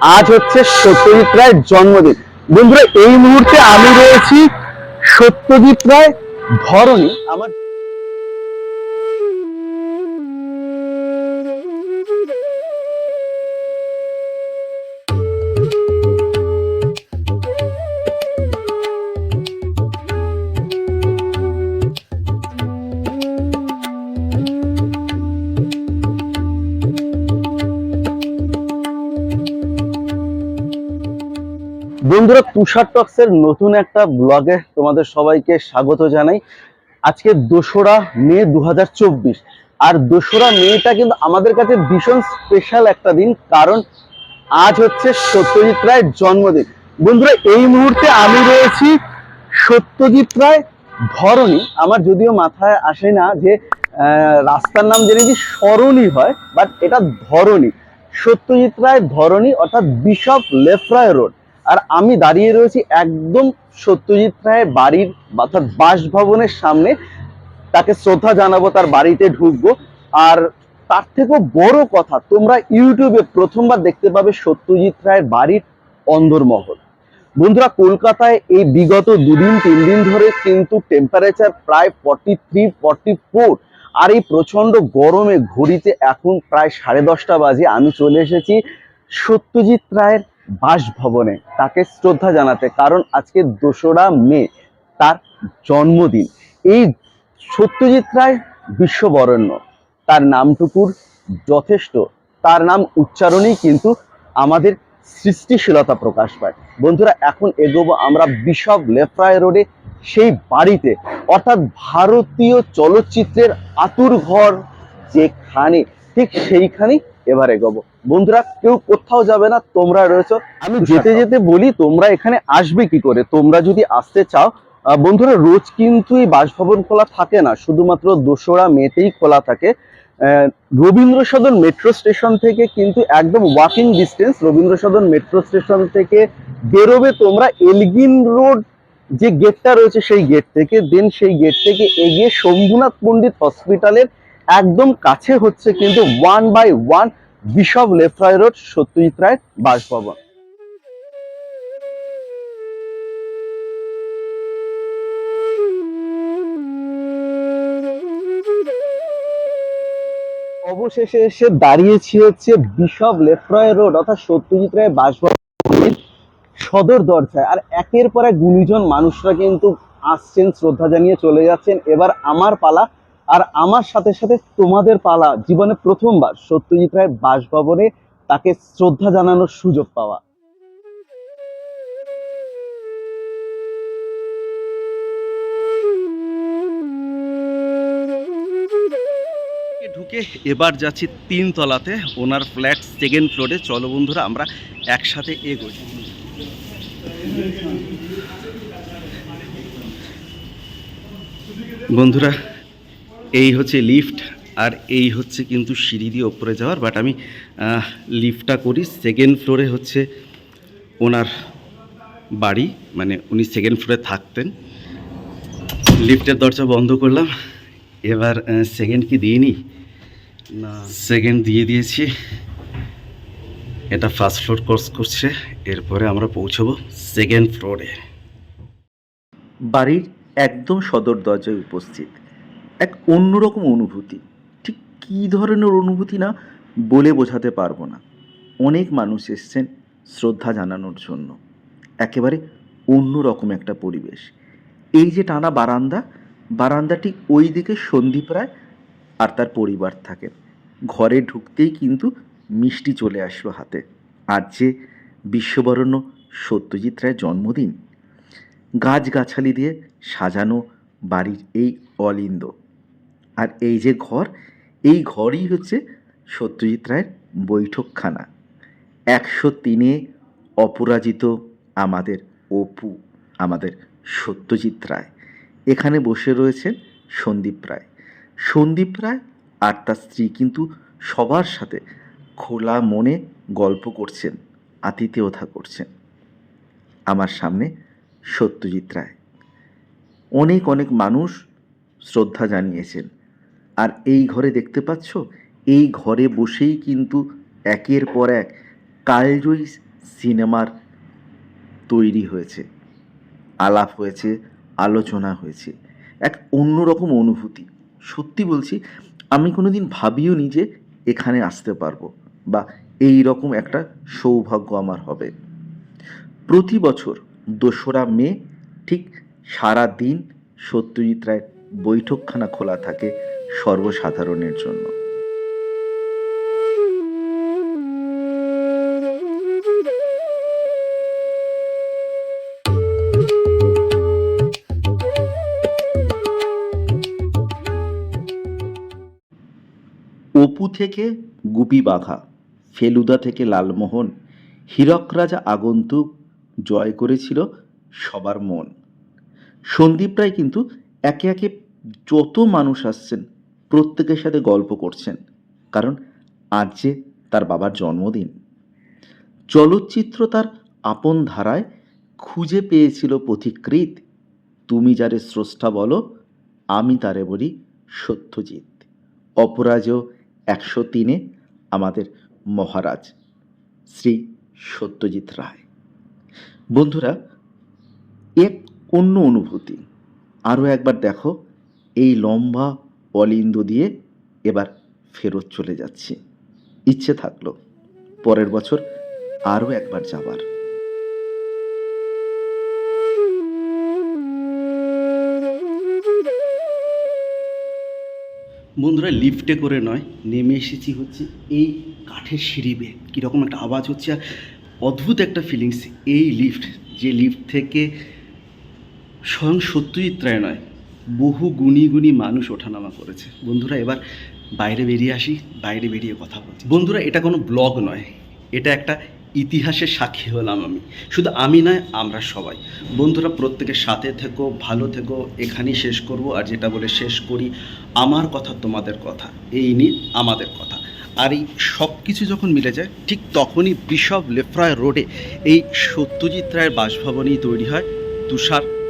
আজ হচ্ছে সত্যজিৎ রায়ের জন্মদিন। বন্ধুরা এই মুহূর্তে আমি রয়েছি সত্যজিৎ রায় ধরনী আমার বন্ধুরা, তুষার টক্সের নতুন একটা ব্লগে তোমাদের সবাইকে স্বাগত জানাই। আজকে দোসরা মে দু হাজার চব্বিশ। আর দোসরা মেটা কিন্তু আমাদের কাছে ভীষণ স্পেশাল একটা দিন, কারণ আজ হচ্ছে সত্যজিৎ রায়ের জন্মদিন। বন্ধুরা, এই মুহূর্তে আমি রয়েছি সত্যজিৎ রায় ধরনী আমার যদিও মাথায় আসে না যে রাস্তার নাম জেনেছি সরণী হয় বাট এটা ধরনী সত্যজিৎ রায় ধরনী অর্থাৎ বিশপ লেফরায় রোড আর আমি দাঁড়িয়ে রয়েছি একদম সত্যজিৎ রায়ের বাড়ির অর্থাৎ বাসভবনের সামনে। তাকে শ্রদ্ধা জানাব, তার বাড়িতে ঢুকবো। আর তার থেকেও বড় কথা, তোমরা ইউটিউবে প্রথমবার দেখতে পাবে সত্যজিৎ রায়ের বাড়ির অন্দরমহল। বন্ধুরা, কলকাতায় এই বিগত দুদিন, তিন দিন ধরে কিন্তু টেম্পারেচার প্রায় ফর্টি থ্রি ফর্টি ফোর আর এই প্রচণ্ড গরমে ঘড়িতে এখন প্রায় সাড়ে দশটা বাজে। আমি চলে এসেছি সত্যজিৎ রায়ের বাসভবনে তাকে শ্রদ্ধা জানাতে, কারণ আজকে দোসরা মে তার জন্মদিন। এই সত্যজিৎ রায় বিশ্ববরেণ্য। তার নামটুকুর যথেষ্ট। তার নাম উচ্চারণেই কিন্তু আমাদের সৃষ্টিশীলতা প্রকাশ পায়। বন্ধুরা, এখন এগোবো আমরা বিশপ লেফ্রায় রোডে, সেই বাড়িতে। অর্থাৎ ভারতীয় চলচ্চিত্রের আতুর ঘর যেখানে, ঠিক সেইখানেই এবার এগোবো। বন্ধুরা কেউ কোথাও যাবে না তোমরা রয়েছো। আমি যেতে যেতে বলি তোমরা এখানে আসবে কি করে? তোমরা যদি আসতে চাও বন্ধুরা রোজ কিন্তু এই বাসভবন খোলা থাকে না। শুধুমাত্র দোসরা মেতেই খোলা থাকে। রবীন্দ্র সদন মেট্রো স্টেশন থেকে কিন্তু একদম walking distance Rabindra Sadan metro station থেকে বেরোবে তোমরা এলগিন রোড যে গেটটা রয়েছে সেই গেট থেকে দেন সেই গেট থেকে এগিয়ে শম্ভুনাথ পণ্ডিত হসপিটালের একদম কাছে হচ্ছে কিন্তু one by one Bishop Lefroy road Satyajit রায়ের বাসভবন অবশেষে এসে দাঁড়িয়েছি হচ্ছে বিশপ লেফ্রয় রোড অর্থাৎ সত্যজিৎ রায়ের বাসভবনের সদর দরজায়। আর একের পর এক গুণীজন মানুষরা কিন্তু আসছেন, শ্রদ্ধা জানিয়ে চলে যাচ্ছেন। এবার আমার পালা আর আমার সাথে সাথে তোমাদের পালা জীবনে প্রথমবার সত্যজিৎ রায়ের বাসভবনে তাকে শ্রদ্ধা জানানোর সুযোগ পাওয়া। ঢুকে এবার যাচ্ছি তিন তলাতে। ওনার ফ্ল্যাট সেকেন্ড ফ্লোরে চলো বন্ধুরা, আমরা একসাথে এগোই। বন্ধুরা এই হচ্ছে লিফট আর এই হচ্ছে কিন্তু সিঁড়ি দিয়ে ওপরে যাওয়ার বাট আমি লিফটটা করি। সেকেন্ড ফ্লোরে হচ্ছে ওনার বাড়ি মানে উনি সেকেন্ড ফ্লোরে থাকতেন। লিফটের দরজা বন্ধ করলাম। এবার সেকেন্ড কি দিইনি? না। সেকেন্ড দিয়ে দিয়েছি। এটা ফার্স্ট ফ্লোর কোর্স করছে। এরপরে আমরা পৌঁছবো সেকেন্ড ফ্লোরে বাড়ির একদম সদর দরজায় উপস্থিত। এক অন্যরকম অনুভূতি। ঠিক কী ধরনের অনুভূতি না বলে বোঝাতে পারব না। অনেক মানুষ এসছেন শ্রদ্ধা জানানোর জন্য। একেবারে অন্য রকম একটা পরিবেশ। এই যে টানা বারান্দা বারান্দা ঠিক ওই দিকে সন্দীপ রায় আর তার পরিবার থাকেন। ঘরে ঢুকতেই কিন্তু মিষ্টি চলে আসলো হাতে। আর যে বিশ্ববরণ্য সত্যজিৎ রায়ের জন্মদিন। গাছগাছালি দিয়ে সাজানো বাড়ির এই অলিন্দ। আর এই যে ঘর, এই ঘরই হচ্ছে সত্যজিৎ রায়ের বৈঠকখানা। একশো তিনে অপরাজিত আমাদের অপু, আমাদের সত্যজিৎ রায়। এখানে বসে রয়েছেন সন্দীপ রায়। সন্দীপ রায় আর তার স্ত্রী কিন্তু সবার সাথে খোলা মনে গল্প করছেন, আতিথেয়তা করছেন। আমার সামনে সত্যজিৎ রায়। অনেক অনেক মানুষ শ্রদ্ধা জানিয়েছেন। আর এই ঘরে দেখতে পাচ্ছ? এই ঘরে বসেই কিন্তু একের পর এক কালজয়ী সিনেমার তৈরি হয়েছে, আলাপ হয়েছে, আলোচনা হয়েছে, এক অন্যরকম অনুভূতি। সত্যি বলছি, আমি কোনো দিন ভাবিও নি যে এখানে আসতে পারব বা এই রকম একটা সৌভাগ্য আমার হবে। প্রতি বছর দোসরা মে ঠিক সারা দিন সত্যজিৎ রায়ের বৈঠকখানা খোলা থাকে সর্বসাধারণের জন্য। অপু থেকে গুপি বাঘা, ফেলুদা থেকে লালমোহন, হীরক রাজা আগন্তুক জয় করেছিল সবার মন। সন্দীপ রায় কিন্তু একে একে যত মানুষ আসছেন প্রত্যেকের সাথে গল্প করছেন, কারণ আজ যে তার বাবার জন্মদিন। চলচ্চিত্র তার আপন ধারায় খুঁজে পেয়েছিল পথিকৃত তুমি যারে স্রষ্টা বলো, আমি তারে বলি সত্যজিৎ। অপরাজেয় একশো তিনে আমাদের মহারাজ, শ্রী সত্যজিৎ রায়। বন্ধুরা, এক অন্য অনুভূতি। আরও একবার দেখো এই লম্বা অলিন্দ দিয়ে এবার ফেরত চলে যাচ্ছি। ইচ্ছে থাকল পরের বছর আরও একবার যাবার। বন্ধুরা লিফটে করে নয়, নেমে এসেছি হচ্ছে এই কাঠের সিঁড়ি কীরকম একটা আওয়াজ হচ্ছে আর অদ্ভুত একটা ফিলিংস এই লিফট যে লিফট থেকে স্বয়ং সত্যজিৎ রায় নয় বহু গুণী গুণী মানুষ ওঠানামা করেছে। বন্ধুরা, এবার বাইরে বেরিয়ে আসি, বাইরে বেরিয়ে কথা বলছি। বন্ধুরা, এটা কোনো ব্লগ নয়, এটা একটা ইতিহাসের সাক্ষী হলাম আমি। শুধু আমি নয়, আমরা সবাই। বন্ধুরা প্রত্যেকের সাথে থেকো, ভালো থেকো, এখানেই শেষ করব। আর যেটা বলে শেষ করি, আমার কথা তোমাদের কথা, এই নিয়ে আমাদের কথা। আর এই সব কিছু যখন মিলে যায়, ঠিক তখনই বিশপ লেফ্রয় রোডে এই সত্যজিৎ রায়ের বাসভবনেই তৈরি হয় তুষার